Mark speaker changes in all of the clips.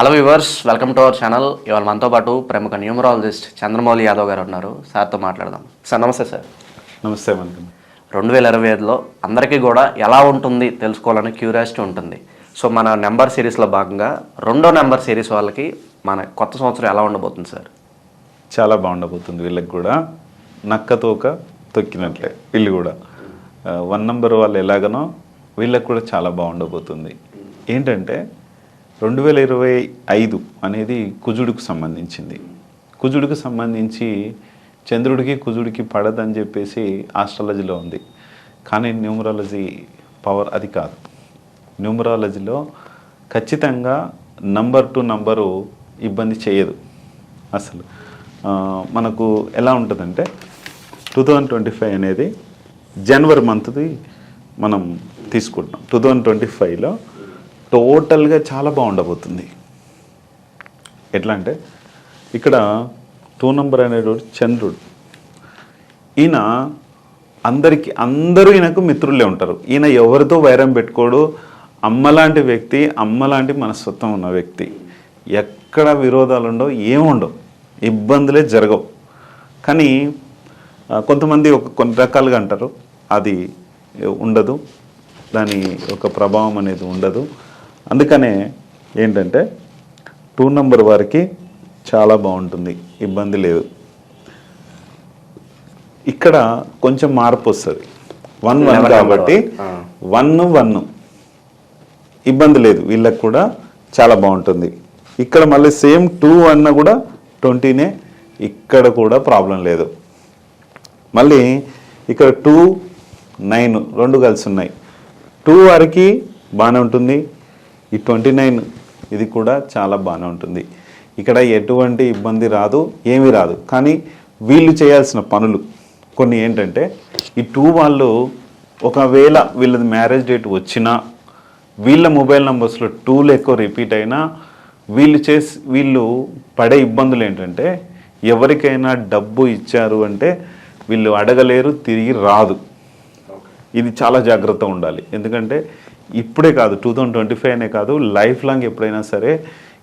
Speaker 1: Hello viewers welcome to our channel ఇవాళ మనతో పాటు ప్రముఖ న్యూమరాలజిస్ట్ చంద్రమౌళి యాదవ్ గారు ఉన్నారు. సార్తో మాట్లాడదాం. సార్ నమస్తే సార్.
Speaker 2: నమస్తే వెల్కమ్.
Speaker 1: రెండు వేల ఇరవై ఐదులో అందరికీ కూడా ఎలా ఉంటుంది తెలుసుకోవాలని క్యూరియాసిటీ ఉంటుంది. సో మన నెంబర్ సిరీస్లో భాగంగా రెండో నెంబర్ సిరీస్ వాళ్ళకి మన కొత్త సంవత్సరం ఎలా ఉండబోతుంది సార్?
Speaker 2: చాలా బాగుండబోతుంది వీళ్ళకి కూడా. నక్క తోక తొక్కినట్లే వీళ్ళు కూడా. వన్ నంబర్ వాళ్ళు ఎలాగనో వీళ్ళకి కూడా చాలా బాగుండబోతుంది. ఏంటంటే రెండు వేల ఇరవై ఐదు అనేది కుజుడికి సంబంధించింది. కుజుడికి సంబంధించి చంద్రుడికి కుజుడికి పడదని చెప్పేసి ఆస్ట్రాలజీలో ఉంది. కానీ న్యూమరాలజీ పవర్ అది కాదు. న్యూమరాలజీలో ఖచ్చితంగా నంబర్ టు నంబరు ఇబ్బంది చేయదు. అసలు మనకు ఎలా ఉంటుందంటే టూ థౌజండ్ ట్వంటీ ఫైవ్ అనేది జనవరి మంత్ది మనం తీసుకుంటున్నాం. టూ థౌజండ్ ట్వంటీ ఫైవ్లో టోటల్గా చాలా బాగుండబోతుంది. ఎట్లా అంటే ఇక్కడ టూ నంబర్ అనేటువంటి చంద్రుడు. ఈయన అందరికి అందరూ ఈయనకు మిత్రులే ఉంటారు. ఈయన ఎవరితో వైరం పెట్టుకోడు? అమ్మలాంటి వ్యక్తి అమ్మలాంటి మనస్తత్వం ఉన్న వ్యక్తి. ఎక్కడ విరోధాలు ఉండవు ఏముండవు. ఇబ్బందులే జరగవు. కానీ కొంతమంది ఒక కొన్ని రకాలుగా అంటారు. అది ఉండదు. దాని ఒక ప్రభావం అనేది ఉండదు. అందుకనే ఏంటంటే టూ నంబర్ వారికి చాలా బాగుంటుంది. ఇబ్బంది లేదు. ఇక్కడ కొంచెం మార్పు వస్తుంది. వన్ వన్ కాబట్టి. One one. ఇబ్బంది లేదు. వీళ్ళకి కూడా చాలా బాగుంటుంది. ఇక్కడ మళ్ళీ సేమ్ టూ అన్న కూడా ట్వంటీనే. ఇక్కడ కూడా ప్రాబ్లం లేదు. మళ్ళీ ఇక్కడ టూ నైన్ రెండు కలిసి ఉన్నాయి. టూ వరకు బాగానే ఉంటుంది. ఈ ట్వంటీ నైన్ ఇది కూడా చాలా బాగానే ఉంటుంది. ఇక్కడ ఎటువంటి ఇబ్బంది రాదు ఏమీ రాదు. కానీ వీళ్ళు చేయాల్సిన పనులు కొన్ని ఏంటంటే ఈ టూ వాళ్ళు ఒకవేళ వీళ్ళది మ్యారేజ్ డేట్ వచ్చినా వీళ్ళ మొబైల్ నెంబర్స్లో టూలు ఎక్కువ రిపీట్ అయినా వీళ్ళు చేసి వీళ్ళు పడే ఇబ్బందులు ఏంటంటే ఎవరికైనా డబ్బు ఇచ్చారు అంటే వీళ్ళు అడగలేరు తిరిగి రాదు. ఇది చాలా జాగ్రత్త ఉండాలి. ఎందుకంటే ఇప్పుడే కాదు టూ థౌజండ్ ట్వంటీ ఫైవ్ అనే కాదు లైఫ్ లాంగ్ ఎప్పుడైనా సరే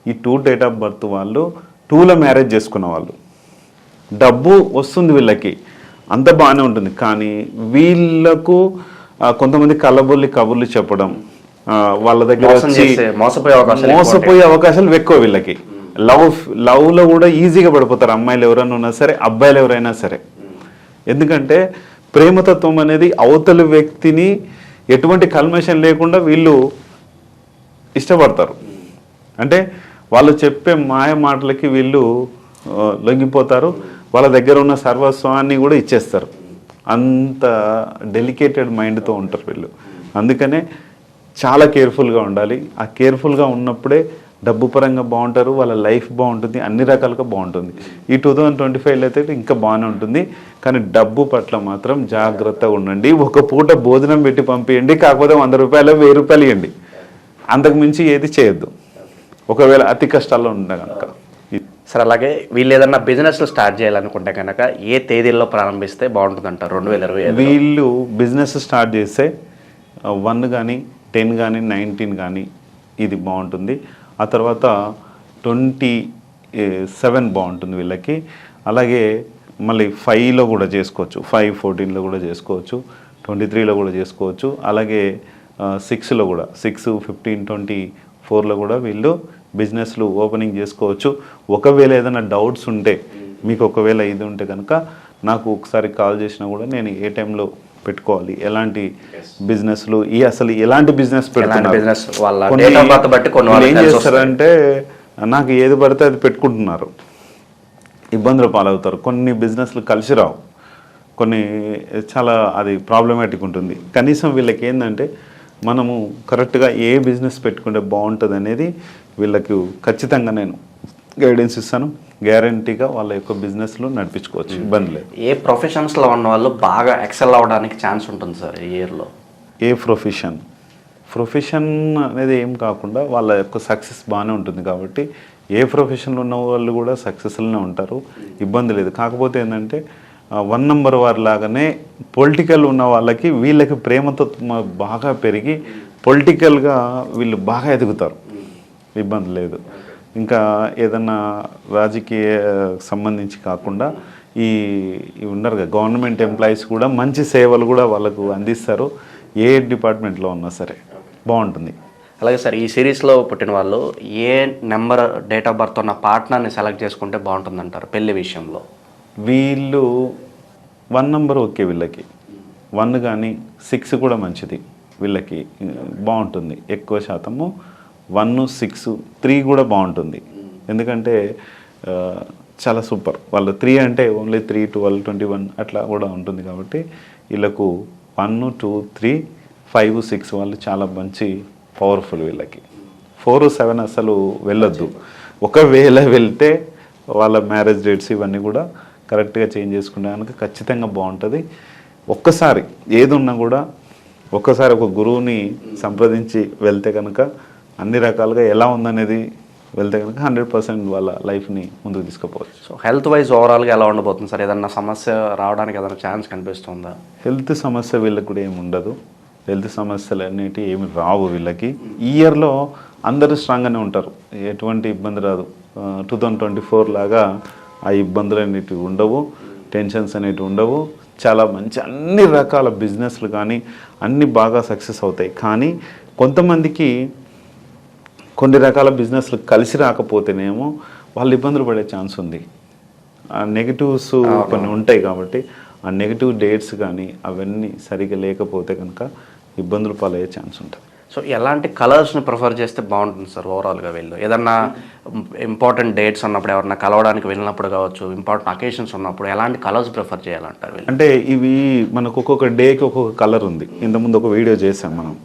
Speaker 2: ఈ టూ డేట్ ఆఫ్ బర్త్ వాళ్ళు టూలో మ్యారేజ్ చేసుకున్న వాళ్ళు. డబ్బు వస్తుంది వీళ్ళకి అంత బాగానే ఉంటుంది. కానీ వీళ్ళకు కొంతమంది కళ్ళబొల్లి కబుర్లు చెప్పడం వాళ్ళ దగ్గర వచ్చి
Speaker 1: మోసపోయే అవకాశాలు
Speaker 2: మోసపోయే అవకాశాలు ఎక్కువ వీళ్ళకి. లవ్ లవ్లో కూడా ఈజీగా పడిపోతారు అమ్మాయిలు ఎవరైనా ఉన్నా సరే అబ్బాయిలు ఎవరైనా సరే. ఎందుకంటే ప్రేమతత్వం అనేది అవతలి వ్యక్తిని ఎటువంటి కల్మేషన్ లేకుండా వీళ్ళు ఇష్టపడతారు. అంటే వాళ్ళు చెప్పే మాయ మాటలకి వీళ్ళు లొంగిపోతారు. వాళ్ళ దగ్గర ఉన్న సర్వస్వాన్ని కూడా ఇచ్చేస్తారు. అంత డెలికేటెడ్ మైండ్తో ఉంటారు వీళ్ళు. అందుకనే చాలా కేర్ఫుల్గా ఉండాలి. ఆ కేర్ఫుల్గా ఉన్నప్పుడే డబ్బు పరంగా బాగుంటారు వాళ్ళ లైఫ్ బాగుంటుంది అన్ని రకాలుగా బాగుంటుంది. ఈ టూ థౌజండ్ ట్వంటీ ఫైవ్లో అయితే ఇంకా బాగానే ఉంటుంది. కానీ డబ్బు పట్ల మాత్రం జాగ్రత్తగా ఉండండి. ఒక పూట భోజనం పెట్టి పంపించండి కాకపోతే వంద రూపాయలు వెయ్యి రూపాయలు ఇవ్వండి అంతకు మించి ఏది చేయొద్దు. ఒకవేళ అతి కష్టాల్లో ఉండే కనుక
Speaker 1: సార్ అలాగే వీళ్ళు ఏదన్నా బిజినెస్ స్టార్ట్ చేయాలనుకుంటే కనుక ఏ తేదీల్లో ప్రారంభిస్తే బాగుంటుంది అంటారు రెండు వేల ఇరవై
Speaker 2: వీళ్ళు బిజినెస్ స్టార్ట్ చేస్తే వన్ కానీ టెన్ కానీ నైన్టీన్ కానీ ఇది బాగుంటుంది. ఆ తర్వాత ట్వంటీ సెవెన్ బాగుంటుంది వీళ్ళకి. అలాగే మళ్ళీ ఫైవ్లో కూడా చేసుకోవచ్చు. ఫైవ్ ఫోర్టీన్లో కూడా చేసుకోవచ్చు. ట్వంటీ త్రీలో కూడా చేసుకోవచ్చు. అలాగే సిక్స్లో కూడా. సిక్స్ ఫిఫ్టీన్ ట్వంటీ ఫోర్లో కూడా వీళ్ళు బిజినెస్లు ఓపెనింగ్ చేసుకోవచ్చు. ఒకవేళ ఏదైనా డౌట్స్ ఉంటే మీకు ఒకవేళ ఇది ఉంటే కనుక నాకు ఒకసారి కాల్ చేసినా కూడా నేను ఏ టైంలో పెట్టుకోవాలి. ఎలాంటి బిజినెస్లు ఈ అసలు ఎలాంటి బిజినెస్ పెడుతున్నారు? ఏం చేస్తారంటే నాకు ఏది పడితే అది పెట్టుకుంటున్నారు. ఇబ్బందులు పాలవుతారు. కొన్ని బిజినెస్లు కలిసి రావు. కొన్ని చాలా అది ప్రాబ్లమాటిక్ ఉంటుంది. కనీసం వీళ్ళకి ఏంటంటే మనము కరెక్ట్గా ఏ బిజినెస్ పెట్టుకుంటే బాగుంటుంది అనేది వీళ్ళకి ఖచ్చితంగా నేను గైడెన్స్ ఇస్తాను. గ్యారంటీగా వాళ్ళ యొక్క బిజినెస్లు నడిపించుకోవచ్చు. ఇబ్బంది లేదు.
Speaker 1: ఏ ప్రొఫెషన్స్లో ఉన్న వాళ్ళు బాగా ఎక్సెల్ అవ్వడానికి ఛాన్స్ ఉంటుంది సార్ ఈ ఇయర్లో?
Speaker 2: ఏ ప్రొఫెషన్? ప్రొఫెషన్ అనేది ఏం కాకుండా వాళ్ళ యొక్క సక్సెస్ బాగానే ఉంటుంది కాబట్టి ఏ ప్రొఫెషన్లో ఉన్న వాళ్ళు కూడా సక్సెస్ఫుల్నే ఉంటారు. ఇబ్బంది లేదు. కాకపోతే ఏంటంటే వన్ నెంబర్ వారి లాగానే పొలిటికల్ ఉన్న వాళ్ళకి వీళ్ళకి ప్రేమతో బాగా పెరిగి పొలిటికల్గా వీళ్ళు బాగా ఎదుగుతారు. ఇబ్బంది లేదు. ఇంకా ఏదన్నా రాజకీయ సంబంధించి కాకుండా ఈ ఉన్నారు కదా గవర్నమెంట్ ఎంప్లాయీస్ కూడా మంచి సేవలు కూడా వాళ్ళకు అందిస్తారు. ఏ డిపార్ట్మెంట్లో ఉన్నా సరే బాగుంటుంది.
Speaker 1: అలాగే సార్ ఈ సిరీస్లో పుట్టిన వాళ్ళు ఏ నెంబర్ డేట్ ఆఫ్ బర్త్ ఉన్న పార్ట్నర్ని సెలెక్ట్ చేసుకుంటే బాగుంటుందంటారు పెళ్ళి విషయంలో?
Speaker 2: వీళ్ళు వన్ నంబర్ ఓకే వీళ్ళకి. వన్ కానీ సిక్స్ కూడా మంచిది వీళ్ళకి. బాగుంటుంది ఎక్కువ శాతము. వన్ సిక్స్ త్రీ కూడా బాగుంటుంది. ఎందుకంటే ఆ, చాలా సూపర్. వాళ్ళు త్రీ అంటే only three twelve twenty one అట్లా కూడా ఉంటుంది కాబట్టి వీళ్ళకు one two three five six వాళ్ళు చాలా మంచి పవర్ఫుల్ వీళ్ళకి. ఫోర్ సెవెన్ అసలు వెళ్ళొద్దు. ఒకవేళ వెళ్తే వాళ్ళ మ్యారేజ్ డేట్స్ ఇవన్నీ కూడా కరెక్ట్గా చేంజ్ చేసుకునే కనుక ఖచ్చితంగా బాగుంటుంది. ఒక్కసారి ఏది ఉన్నా కూడా ఒక్కసారి ఒక గురువుని సంప్రదించి వెళ్తే కనుక అన్ని రకాలుగా ఎలా ఉందనేది వెళ్తే కనుక హండ్రెడ్ పర్సెంట్ వాళ్ళ లైఫ్ని ముందుకు తీసుకుపోవచ్చు.
Speaker 1: సో హెల్త్ వైజ్ ఓవరాల్గా ఎలా ఉండబోతుంది సార్? ఏదన్నా సమస్య రావడానికి ఏదైనా ఛాన్స్ కనిపిస్తుందా?
Speaker 2: హెల్త్ సమస్య వీళ్ళకి కూడా ఏమి ఉండదు. హెల్త్ సమస్యలు అనేవి ఏమి రావు వీళ్ళకి. ఈ ఇయర్లో అందరూ స్ట్రాంగ్గానే ఉంటారు. ఎటువంటి ఇబ్బంది రాదు. టూ థౌజండ్ ట్వంటీ ఫోర్ లాగా ఆ ఇబ్బందులు అనేటివి ఉండవు. టెన్షన్స్ అనేటివి ఉండవు. చాలా మంచి అన్ని రకాల బిజినెస్లు కానీ అన్ని బాగా సక్సెస్ అవుతాయి. కానీ కొంతమందికి కొన్ని రకాల బిజినెస్లు కలిసి రాకపోతేనేమో వాళ్ళు ఇబ్బందులు పడే ఛాన్స్ ఉంది. ఆ నెగిటివ్స్ కొన్ని ఉంటాయి కాబట్టి ఆ నెగిటివ్ డేట్స్ కానీ అవన్నీ సరిగా లేకపోతే కనుక ఇబ్బందులు పాలయ్యే ఛాన్స్ ఉంటుంది.
Speaker 1: సో ఎలాంటి కలర్స్ని ప్రిఫర్ చేస్తే బాగుంటుంది సార్ ఓవరాల్గా వీళ్ళు? ఏదన్నా ఇంపార్టెంట్ డేట్స్ ఉన్నప్పుడు ఎవరన్నా కలవడానికి వెళ్ళినప్పుడు కావచ్చు ఇంపార్టెంట్ అకేషన్స్ ఉన్నప్పుడు ఎలాంటి కలర్స్ ప్రిఫర్ చేయాలంటారు
Speaker 2: అంటే ఇవి మనకు ఒక్కొక్క డేకి ఒక్కొక్క కలర్ ఉంది. ఇంతకుముందు ఒక వీడియో చేసాం మనం.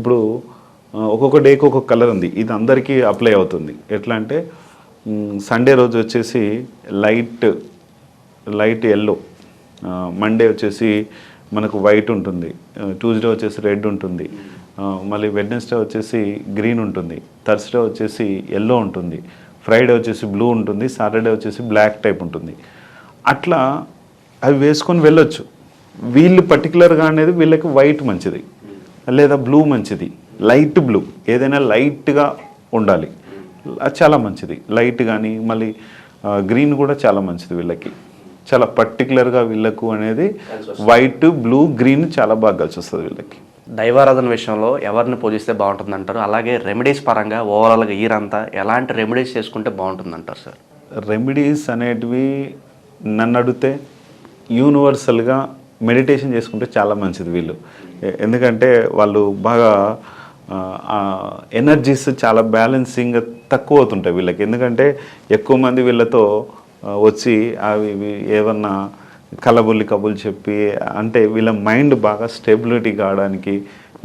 Speaker 2: ఇప్పుడు ఒక్కొక్క డేకి ఒక్కొక్క కలర్ ఉంది. ఇది అందరికీ అప్లై అవుతుంది. ఎట్లా అంటే సండే రోజు వచ్చేసి లైట్ లైట్ ఎల్లో మండే వచ్చేసి మనకు వైట్ ఉంటుంది. ట్యూస్డే వచ్చేసి రెడ్ ఉంటుంది. మళ్ళీ వెడ్నెస్డే వచ్చేసి గ్రీన్ ఉంటుంది. థర్స్డే వచ్చేసి ఎల్లో ఉంటుంది. ఫ్రైడే వచ్చేసి బ్లూ ఉంటుంది. సాటర్డే వచ్చేసి బ్లాక్ టైప్ ఉంటుంది. అట్లా అవి వేసుకొని వెళ్ళొచ్చు. వీళ్ళు పర్టికులర్గా అనేది వీళ్ళకి వైట్ మంచిది. లేదా బ్లూ మంచిది. లైట్ బ్లూ ఏదైనా లైట్గా ఉండాలి. అది చాలా మంచిది. లైట్ కానీ మళ్ళీ గ్రీన్ కూడా చాలా మంచిది వీళ్ళకి. చాలా పర్టికులర్గా వీళ్ళకు అనేది వైట్ బ్లూ గ్రీన్ చాలా బాగా కలిసి వస్తుంది వీళ్ళకి.
Speaker 1: దైవారాధన విషయంలో ఎవరిని పూజిస్తే బాగుంటుంది అంటారు అలాగే రెమెడీస్ పరంగా ఓవరాల్గా అంతా ఎలాంటి రెమెడీస్ చేసుకుంటే బాగుంటుంది అంటారు సార్?
Speaker 2: రెమెడీస్ అనేటివి నన్ను అడిగితే యూనివర్సల్గా మెడిటేషన్ చేసుకుంటే చాలా మంచిది వీళ్ళు. ఎందుకంటే వాళ్ళు బాగా ఎనర్జీస్ చాలా బ్యాలెన్సింగ్ తక్కువ అవుతుంటాయి వీళ్ళకి. ఎందుకంటే ఎక్కువ మంది వీళ్ళతో వచ్చి అవి ఏమన్నా కలబుల్లి కబుర్లు చెప్పి అంటే వీళ్ళ మైండ్ బాగా స్టెబిలిటీ కావడానికి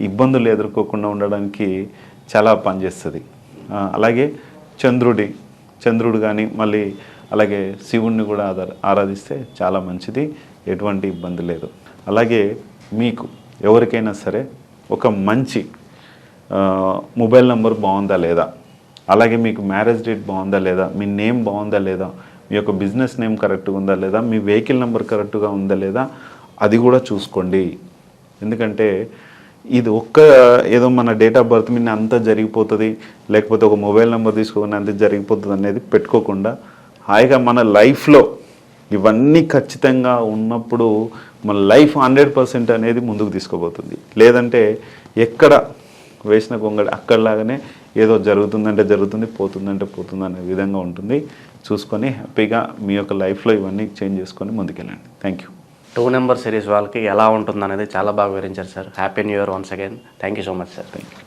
Speaker 2: ఇబ్బందులు ఎదుర్కోకుండా ఉండడానికి చాలా పనిచేస్తుంది. అలాగే చంద్రుడి చంద్రుడు కానీ మళ్ళీ అలాగే శివుణ్ణి కూడా ఆధార ఆరాధిస్తే చాలా మంచిది ఎటువంటి ఇబ్బంది లేదు. అలాగే మీకు ఎవరికైనా సరే ఒక మంచి మొబైల్ నెంబర్ బాగుందా లేదా? అలాగే మీకు మ్యారేజ్ డేట్ బాగుందా లేదా? మీ నేమ్ బాగుందా లేదా? మీ యొక్క బిజినెస్ నేమ్ కరెక్ట్గా ఉందా లేదా? మీ వెహికల్ నెంబర్ కరెక్ట్గా ఉందా లేదా? అది కూడా చూసుకోండి. ఎందుకంటే ఇది ఒక్క ఏదో మన డేట్ ఆఫ్ బర్త్ మీద అంతా జరిగిపోతుంది లేకపోతే ఒక మొబైల్ నెంబర్ తీసుకోకుండా అంత జరిగిపోతుంది అనేది పెట్టుకోకుండా హాయిగా మన లైఫ్లో ఇవన్నీ ఖచ్చితంగా ఉన్నప్పుడు మన లైఫ్ హండ్రెడ్ పర్సెంట్ అనేది ముందుకు తీసుకోబోతుంది లేదంటే ఎక్కడ వేసిన కొంగడి అక్కడలాగానే ఏదో జరుగుతుందంటే జరుగుతుంది పోతుందంటే పోతుంది అనే విధంగా ఉంటుంది. చూసుకొని హ్యాపీగా మీ యొక్క లైఫ్లో ఇవన్నీ చేంజ్ చేసుకొని ముందుకెళ్ళండి. Thank you
Speaker 1: two number series వాళ్ళకి ఎలా ఉంటుంది అనేది చాలా బాగా వివరించారు sir. Happy new year once again thank you so much sir
Speaker 2: thank you